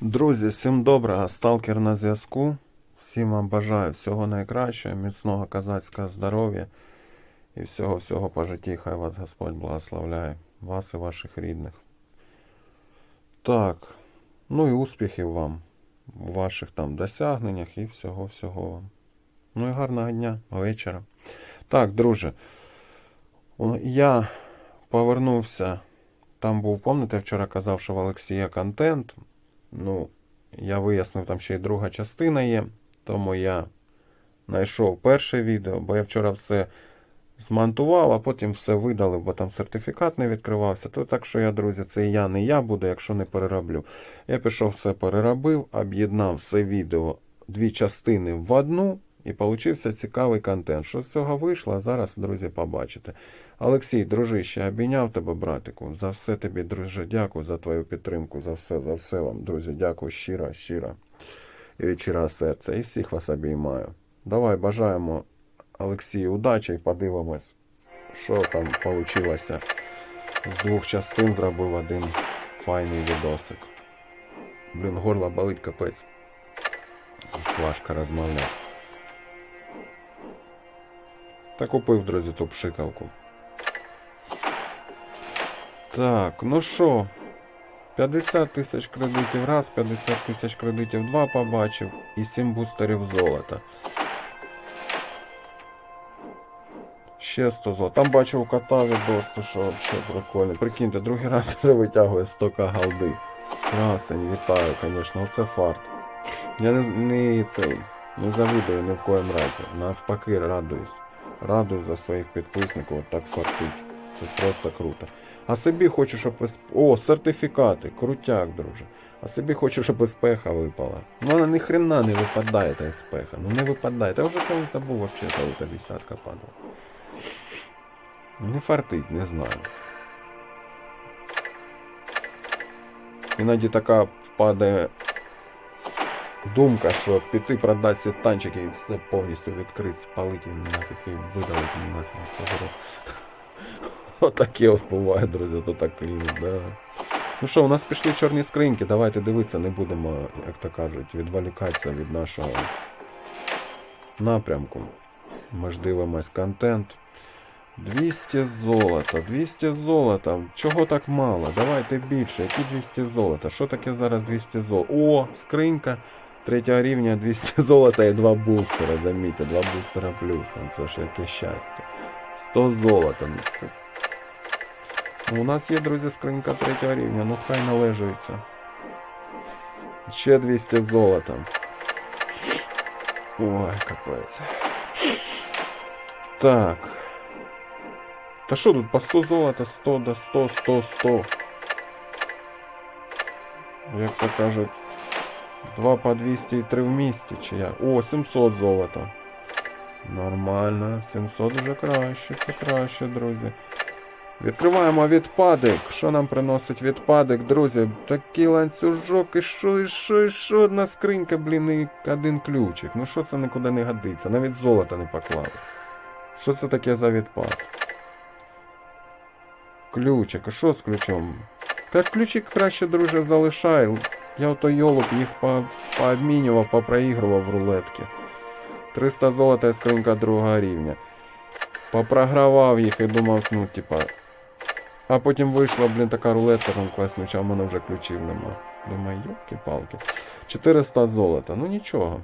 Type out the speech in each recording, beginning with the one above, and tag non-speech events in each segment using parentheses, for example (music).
Друзі, всім доброго, сталкер на зв'язку. Всім вам бажаю всього найкращого, міцного козацького здоров'я і всього-всього по житті. Хай вас Господь благословляє, вас і ваших рідних. Так, ну і успіхів вам у ваших там досягненнях і всього-всього вам. Ну і гарного дня, вечора. Так, друже, я повернувся. Там був, пам'ятаєте, вчора казав, що в Олексія контент. Ну, я вияснив, там ще й друга частина є, тому я знайшов перше відео, бо я вчора все змонтував, а потім все видалив, бо там сертифікат не відкривався. То так що я, друзі, це я не я буду, якщо не перероблю. Я пішов все переробив, об'єднав все відео, дві частини в одну, і получився цікавий контент. Що з цього вийшло, зараз, друзі, побачите. Олексій, дружище, обійняв тебе, братику. За все тобі, друже, дякую за твою підтримку, за все, за все вам, друзі, дякую щиро, щиро. І від щирого серця. І всіх вас обіймаю. Давай бажаємо Олексію удачі і подивимось, що там вийшло. З двох частин зробив один файний відосик. Блін, горло болить капець. Важко розмовляти. Та купив, друзі, ту пшикалку. Так, ну що, 50 тисяч кредитів раз, 50 тисяч кредитів два побачив і 7 бустерів золота. Ще 100 золота. Там бачив кота відос, що взагалі прикольно. Прикиньте, другий раз вже витягує 100 голди. Красень, вітаю, звісно, оце фарт. Я не, не цей, не завидую ні в коєму разі. Навпаки, радуюсь. Радуюсь за своїх підписників, так фартить. Це просто круто. А собі хочу, щоб. О, сертифікати, крутяк, друже. А собі хочу, щоб спеха випала. Ну вона ні хрена не випадає, та спеха. Ну не випадає. Та вже коли забув вообще, коли та десятка падала. Не фартить, не знаю. Іноді така впадає думка, що піти продати ці танчики і все повністю відкрити, спалити нафіг і видалити нафіг це город. Отаке от буває, друзі, то так клінить, да. Ну що, у нас пішли чорні скриньки, давайте дивитися, не будемо, як то кажуть, відволікатися від нашого напрямку. Ми ж дивимось контент. 200 золота, 200 золота. Чого так мало? Давайте більше. Які 200 золота? Що таке зараз 200 золота? О, скринька. Третього рівня 200 золота (laughs) і два бустера. Замітьте, два бустера плюсом. Це ж яке щастя. 100 золота. Ну, це... Ну, У нас є, друзі, скринька третього рівня, ну хай належується. Ще 200 золота. Ой, капець. Так. Та що тут по 100 золота, 100 до 100, 100, 100. Як то кажуть, 2 по 200 і 3 в місті, чи як? О, 700 золота. Нормально, 700 вже краще, це краще, друзі. Відкриваємо відпадик. Що нам приносить відпадик, друзі? Такий ланцюжок, і що, і що, і що одна скринька, блін, і один ключик. Ну що це нікуди не годиться? Навіть золота не поклали. Що це таке за відпад? Ключик, а що з ключом? Як ключик краще, друже, залишай. Я ото йолоп їх по, пообмінював, попроігрував в рулетки. 300 золота і скринька другого рівня. Попрогравав їх і думав, ну, типа. А потім вийшла, блін, така рулетка там класна, а в мене вже ключів нема. Думаю, йопки-палки. 400 золота, ну нічого.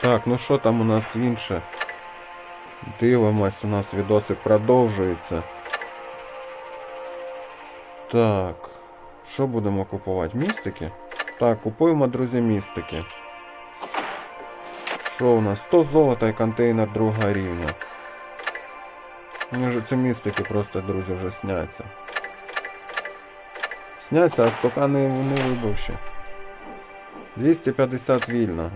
Так, ну що там у нас інше? Дивимось, у нас відосик продовжується. Так. Що будемо купувати? Містики? Так, купуємо, друзі, містики. Що у нас? 100 золота і контейнер другого рівня. Мені вже ці містики просто, друзі, вже сняться. Сняться, а стока не, не вибив ще. 250 вільно.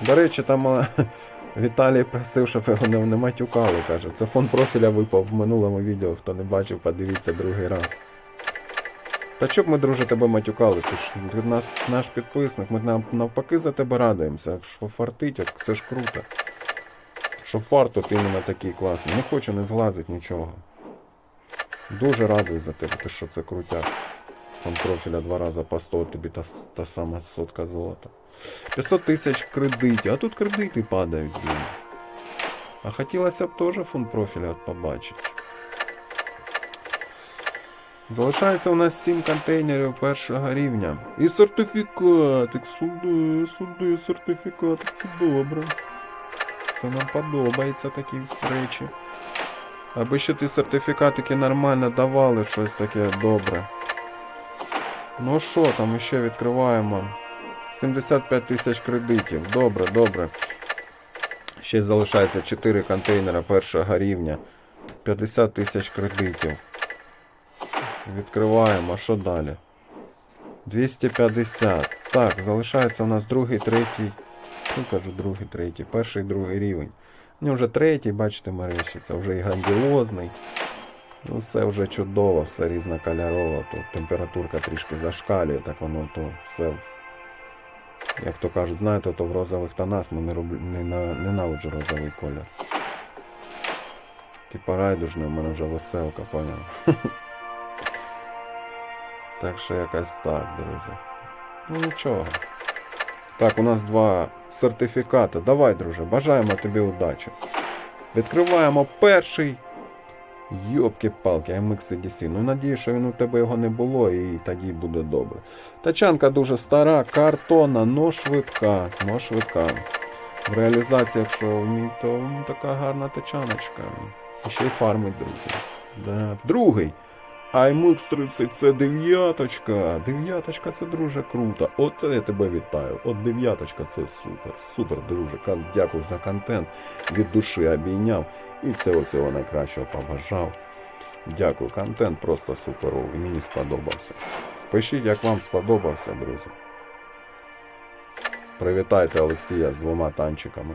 До речі, там (laughs) Віталій просив, щоб його не, не матюкали, каже. Це фон профіля випав в минулому відео, хто не бачив, подивіться другий раз. Та чоб ми, друже, тебе матюкали? Ти ж ти нас, наш підписник, ми нав- навпаки за тебе радуємося. Що фартить, це ж круто. Що фарт тут іменно такий класний. Не хочу не зглазить нічого. Дуже радий за тебе, ти що це крутяк. Там профіля два рази по 100, тобі та, та сама сотка золота. 500 тисяч кредитів, а тут кредити падають, блін. А хотілося б теж фонд профіля побачити. Залишається у нас 7 контейнерів першого рівня. І сертифікатик, суди, суди, сертифікатик, це добре. Це нам подобається такі речі. Аби ще ті сертифікатики нормально давали щось таке добре. Ну що там ще відкриваємо? 75 тисяч кредитів. Добре, добре. Ще залишається 4 контейнера першого рівня. 50 тисяч кредитів. Відкриваємо. А що далі? 250. Так, залишається у нас другий, третій. Ну кажу, другий, третій. Перший, другий рівень. Ну вже третій, бачите, це вже і грандіозний. Ну, все вже чудово, все різнокольорово. Тут температурка трішки зашкалює, так воно то все. Як то кажуть, знаєте, то в розових тонах, ну не роблю, не, на- ненавиджу розовий колір. Типа райдужний, у мене вже веселка, поняв. (laughs) Так що якось так, друзі. Ну нічого. Так, у нас два сертифікати. Давай, друже, бажаємо тобі удачі. Відкриваємо перший. Йопки-палки, MX EDC. Ну надію, що він у тебе його не було і тоді буде добре. Тачанка дуже стара, картонна, но швидка. Но швидка. В реалізації, якщо вміть, то така гарна тачаночка. І ще й фармить, друзі. Да. Другий. IMX 30 це дев'яточка. Дев'яточка це дуже круто. От я тебе вітаю. От дев'яточка це супер. Супер, друже. Каз, дякую за контент. Від душі обійняв. І всього всього найкращого побажав. Дякую, контент просто суперовий. Мені сподобався. Пишіть, як вам сподобався, друзі. Привітайте Олексія з двома танчиками.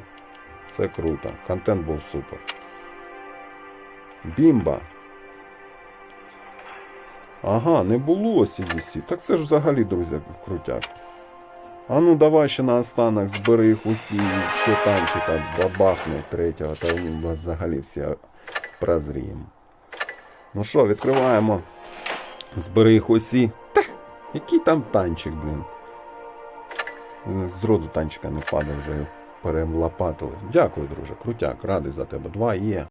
Це круто. Контент був супер. Бімба. Ага, не було CDC. Так це ж взагалі, друзі, крутяк. А ну давай ще на останок збери їх усі, ще танчика бабахне третього, та ми вас взагалі всі прозріємо. Ну що, відкриваємо. Збери їх усі. Та, який там танчик, блін. Зроду танчика не падає, вже його перелопатили. Дякую, друже, крутяк, радий за тебе. Два є.